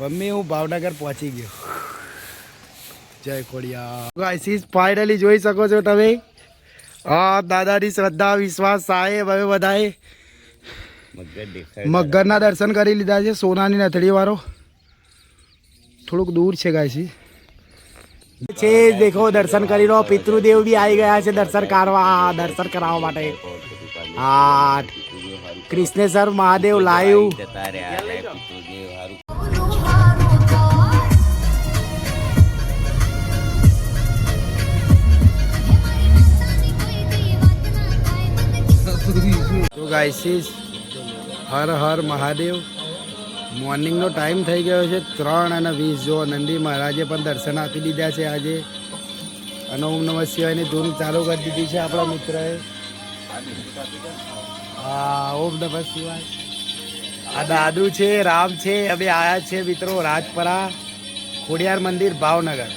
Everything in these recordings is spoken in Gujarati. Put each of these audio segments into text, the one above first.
મમ્મી હું ભાવનગર પહોંચી ગયો. જય ખોડિયા ગાઈસીસ ફાઇનલી જોઈ શકો છો તમે. હા દાદાની શ્રદ્ધા વિશ્વાસ સાહેબ હવે બધાએ મગરના દર્શન કરી લીધા છે સોનાની નથડી વાળો થોડુંક દૂર છે ગાયસી છે દેખો દર્શન કરી લો. પિતૃદેવ બી આવી ગયા છે દર્શન કરવા દર્શન કરાવવા માટે. હા કૃષ્ણેશ્વર મહાદેવ લાઈવ. તો ગાઈસીસ હર હર મહાદેવ. મોર્નિંગનો ટાઈમ થઈ ગયો છે ત્રણ અને વીસ. જો નંદી મહારાજે પણ દર્શન આપી દીધા છે આજે. અને ઓમ નમઃ શિવાયની ધૂન ચાલુ કરી દીધી છે આપણા મિત્રએ. હા, ઓમ નમઃ શિવાય. આ દાદુ છે, રામ છે, અમે આયા છે મિત્રો રાજપરા, ખોડિયાર મંદિર, ભાવનગર.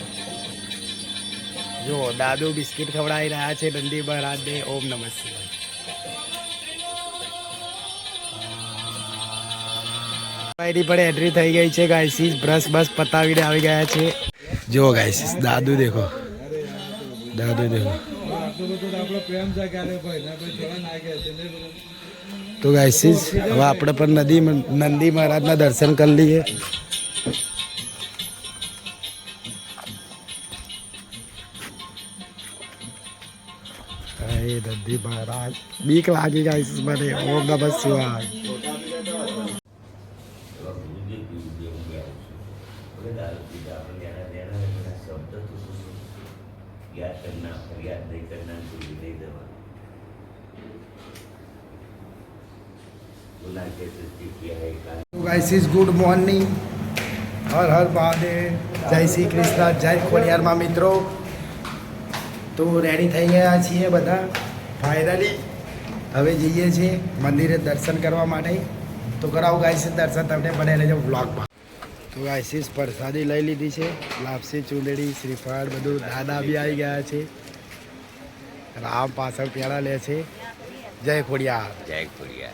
જો, દાદુ બિસ્કિટ ખવડાવી રહ્યા છે નંદી મહારાજને. ઓમ નમઃ શિવાય. એની પણ એન્ટ્રી થઈ ગઈ છે ગાયસીસ બ્રશ બસ પતાવીને આવી ગયા છે. જુઓ ગાયસીસ દાદુ દેખો. દાદુ દેખો. તો ગાયસીસ હવે આપણે પણ નદી, નંદી મહારાજના દર્શન કરી લઈએ. નંદી મહારાજ. બીક લાગી ગાયસીસ મને. ઓમ નમઃ શિવાય. યાદ કરના ફરિયાદ નહીં કરના ભૂલી નહીં દેવાનું ગુના કે સૃષ્ટિ કિયા હૈ કાન ગાઈસીસ ગુડ મોર્નિંગ હર હર મહાદેવ જય શ્રી કૃષ્ણ જય ખોડિયારમાં મિત્રો તો રેડી થઈ ગયા છીએ બધા. ફાઇનલી હવે જઈએ છીએ મંદિરે દર્શન કરવા માટે. તો કરાવું ગાઈસીસ દર્શન તમને બને રહેજો વ્લોગમાં તો ગાઈસીસ પ્રસાદી લઈ લીધી છે. લાપસી ચૂંદડી શ્રીફળ બધું દાદા બી આવી ગયા છે. રામ પાછળ પેલા લે છે. જય ખોડિયા જય ખોડિયા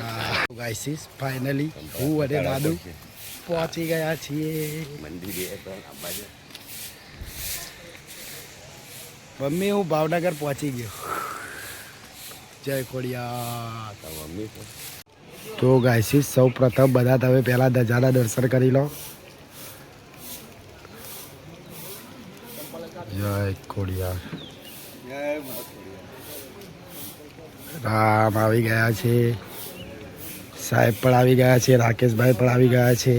હા. ફાઇનલી હું અને દાદુ પહોંચી ગયા છીએ. મંદિરે મમ્મી હું ભાવનગર પહોંચી ગયો. જય ખોડિયા તો મમ્મી તો ગાયસી સૌ પ્રથમ બધા તમે પહેલાં ધજાના દર્શન કરી લો. જય ખોડિયાર. રામ આવી ગયા છે. સાહેબ પણ આવી ગયા છે, રાકેશભાઈ પણ આવી ગયા છે.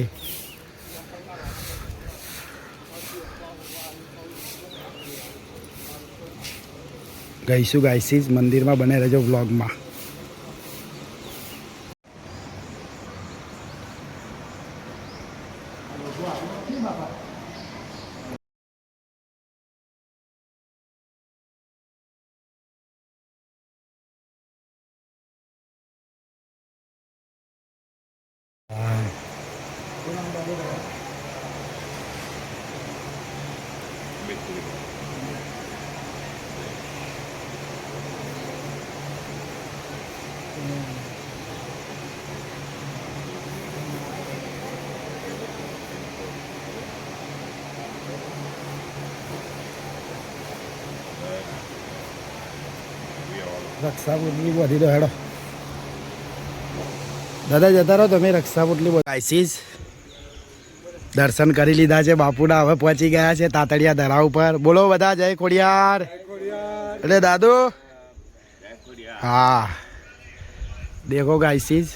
ગઈશું ગાઈસીસ મંદિરમાં બને રહેજો વ્લોગમાં 我说啊 два, 办 રક્ષાપુટલી બધી તો હેડો. દાદા જતા રહો તમે રક્ષાપુટલી આઈસીસ દર્શન કરી લીધા છે બાપુના હવે પહોંચી ગયા છે તાતડિયા ધરા ઉપર. બોલો બધા જય ખોડિયાર. એટલે દાદુ? હા. દેખો ગાઈસીસ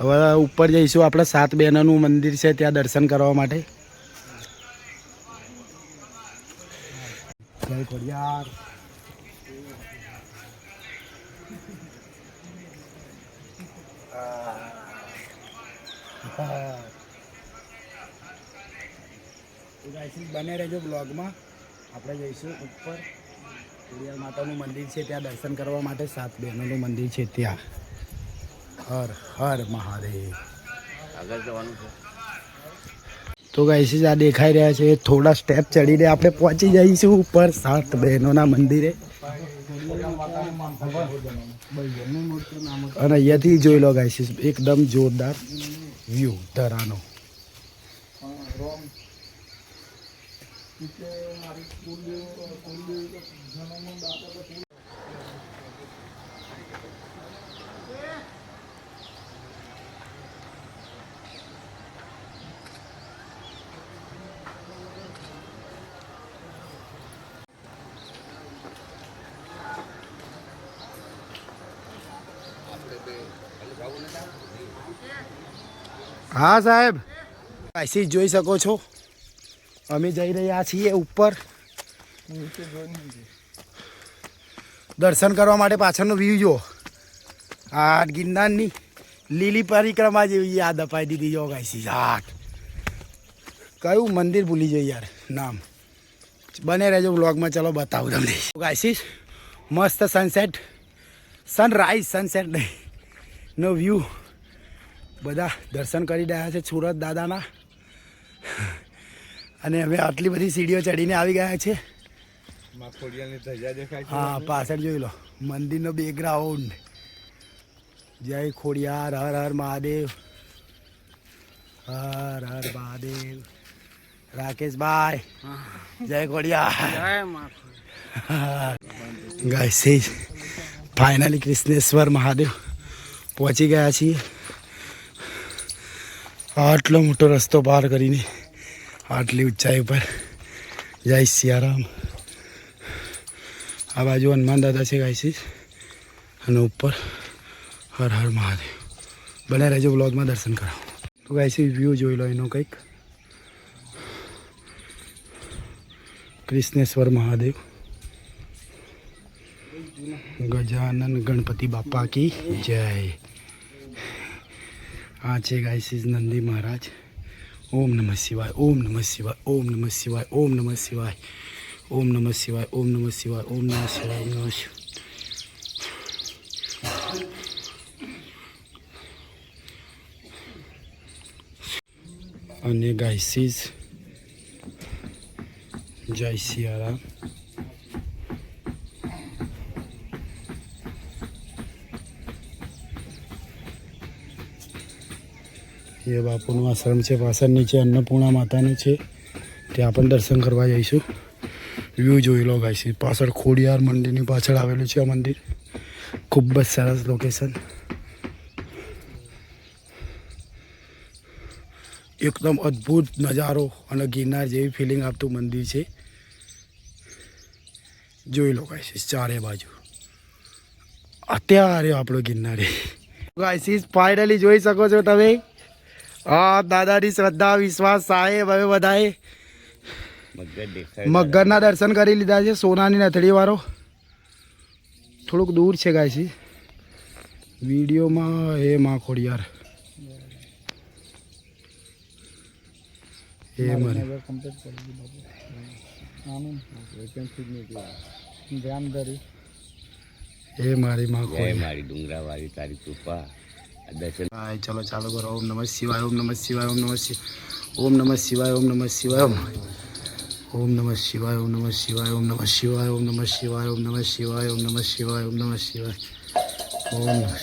હવે ઉપર જઈશું આપણે સાત બહેનોનું મંદિર છે ત્યાં દર્શન કરવા માટે. જય ખોડિયાર તો ગાઈસીસ બને રહેજો બ્લોગમાં આપણે જઈશું ઉપર. ખોડિયાર માતાનું મંદિર છે ત્યાં દર્શન કરવા માટે સાત બહેનોનું મંદિર છે ત્યાં. હર હર મહાદેવ. આગળ જવાનું છે. તો ગાઈસીસ આ દેખાઈ રહ્યા છે. થોડા સ્ટેપ ચડીને આપણે પહોંચી જઈશું ઉપર સાત બહેનોના મંદિરે. અને અહીંયાથી જોઈ લો ગાઈસીસ એકદમ જોરદાર વ્યૂ ધરાનો. મારી હા, સાહેબ. આઈસી જોઈ શકો છો. અમે જઈ રહ્યા છીએ ઉપર. દર્શન કરવા માટે પાછળનો વ્યૂ જુઓ. આ ગિરનારની લીલી પરિક્રમા જેવી યાદ અપાઈ દીધી જો ગાઈસી હાટ કયું મંદિર ભૂલી જઈ યાર, નામ. બને રહેજો બ્લોગમાં ચલો બતાવું તમને. ગાઈસી મસ્ત સનસેટ સનરાઈઝ સનસેટ નો વ્યૂ બધા દર્શન કરી રહ્યા છે સુરત દાદાના. અને અમે આટલી બધી સીડીઓ ચડીને આવી ગયા છે. માં ખોડિયાની ધજા દેખાય છે હા પાછળ જોઈ લો. મંદિરનો બેકગ્રાઉન્ડ જય ખોડિયાર હર હર મહાદેવ. હર હર મહાદેવ. રાકેશભાઈ જય ખોડિયાર. ગાઈસ ફાઇનલી કૃષ્ણેશ્વર મહાદેવ પહોંચી ગયા છીએ. આટલો મોટો રસ્તો પાર કરીને આટલી ઊંચાઈ ઉપર જય સિયારામ. આ બાજુ હનુમાન દાદા છે ગાઈસીસ અને ઉપર હર હર મહાદેવ. બને રહેજો બ્લોગમાં દર્શન કરાવો. તો ગાઈસીસ વ્યૂ જોઈ લો એનો કંઈક. કૃષ્ણેશ્વર મહાદેવ. ગજાનન ગણપતિ બાપા કી જય. આ છે ગાઈસીસ નંદી મહારાજ ઓમ નમઃ શિવાય ઓમ નમઃ શિવાય ઓમ નમઃ શિવાય ઓમ નમઃ શિવાય ઓમ નમઃ શિવાય ઓમ નમઃ શિવાય ઓમ નમઃ શિવાય ઓમ નમઃ અને ગાઈસીસ જય સિયારામ એ બાપુનું આશ્રમ છે, પાછળ નીચે અન્નપૂર્ણા માતાનું છે. ત્યાં પણ દર્શન કરવા જઈશું. વ્યૂ જોઈ લો છે પાછળ ખોડિયાર મંદિરની પાછળ આવેલું છે આ મંદિર. ખૂબ જ સરસ લોકેશન એકદમ અદ્ભુત નજારો અને ગિરનાર જેવી ફિલિંગ આપતું મંદિર છે. જોઈ લો છે ચારે બાજુ. અત્યારે આપણો ગિરનારી ગાઈસીસ ફાઇનલી જોઈ શકો છો તમે. આ દાદાની શ્રદ્ધા વિશ્વાસ સાહેબ હવે બધાએ મગર દેખાય મગરના દર્શન કરી લીધા છે સોનાની નથડી વાળો થોડુંક દૂર છે ગાયસી વિડીયોમાં એ માં ખોડિયાર એ મને એ મારી માં ખોડિયાર મારી ડુંગરાવાળી તારી કૃપા. દર્શન હાય ચલો ચાલુ કરો ઓમ નમઃ શિવાય ઓમ નમઃ શિવાય ઓમ નમઃ શિવાય ઓમ નમઃ શિવાય ઓમ નમઃ શિવાય ઓમ ઓમ નમઃ શિવાય ઓમ નમઃ શિવાય ઓમ નમઃ શિવાય ઓમ નમઃ શિવાય ઓમ નમઃ શિવાય ઓમ નમઃ શિવાય ઓમ નમઃ શિવાય ઓમ નમઃ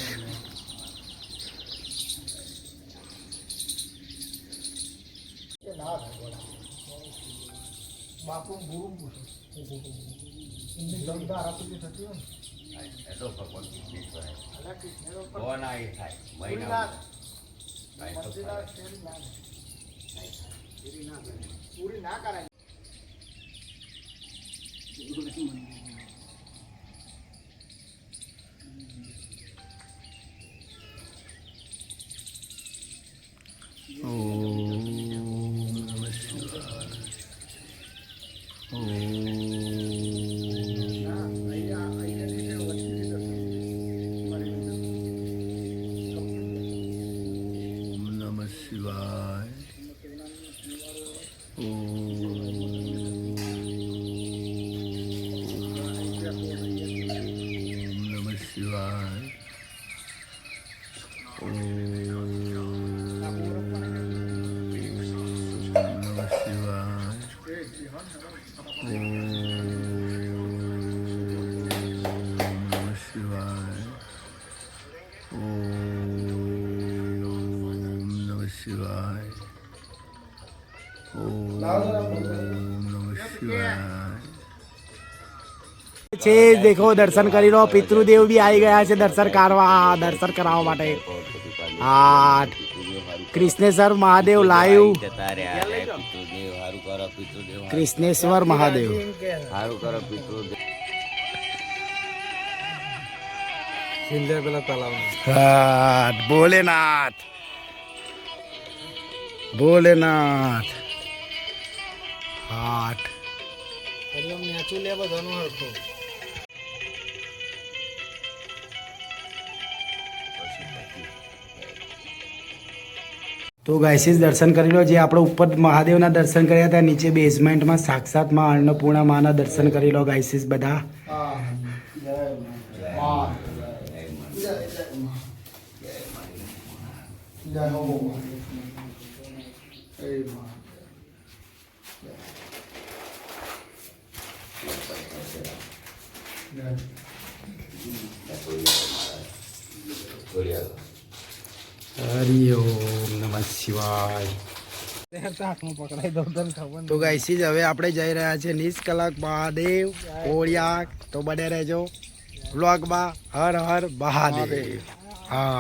શિવાય કોના એ થાય? મહિના પૂરી ના કરાય. vai. O Namah Shivaya. O Namah Shivaya. O Namah Shivaya. O Namah Shivaya. છે દેખો, દર્શન કરી લો. પિતૃદેવ બી આવી ગયા છે દર્શન કરવા, દર્શન કરાવવા માટે. હા કૃષ્ણેશ્વર મહાદેવ લાઈવ. કૃષ્ણેશ્વર મહાદેવ. હારું કરો પિતૃદેવ ભોલેનાથ. ભોલેનાથ. હાટ નેચું તો ગાયસીસ દર્શન કરી લો. જે આપણે ઉપર મહાદેવના દર્શન કર્યા હતા, નીચે બેઝમેન્ટમાં સાક્ષાતમાં અન્નપૂર્ણા માના દર્શન કરી લો ગાયસીસ બધા. હરિ ઓમ નમઃ શિવાય તો ગાયસીસ હવે આપણે જઈ રહ્યા છીએ નીસ કલાક મહાદેવ ઓળિયા તો બને રહેજો. બ્લોગમાં હર હર મહાદેવ. હા.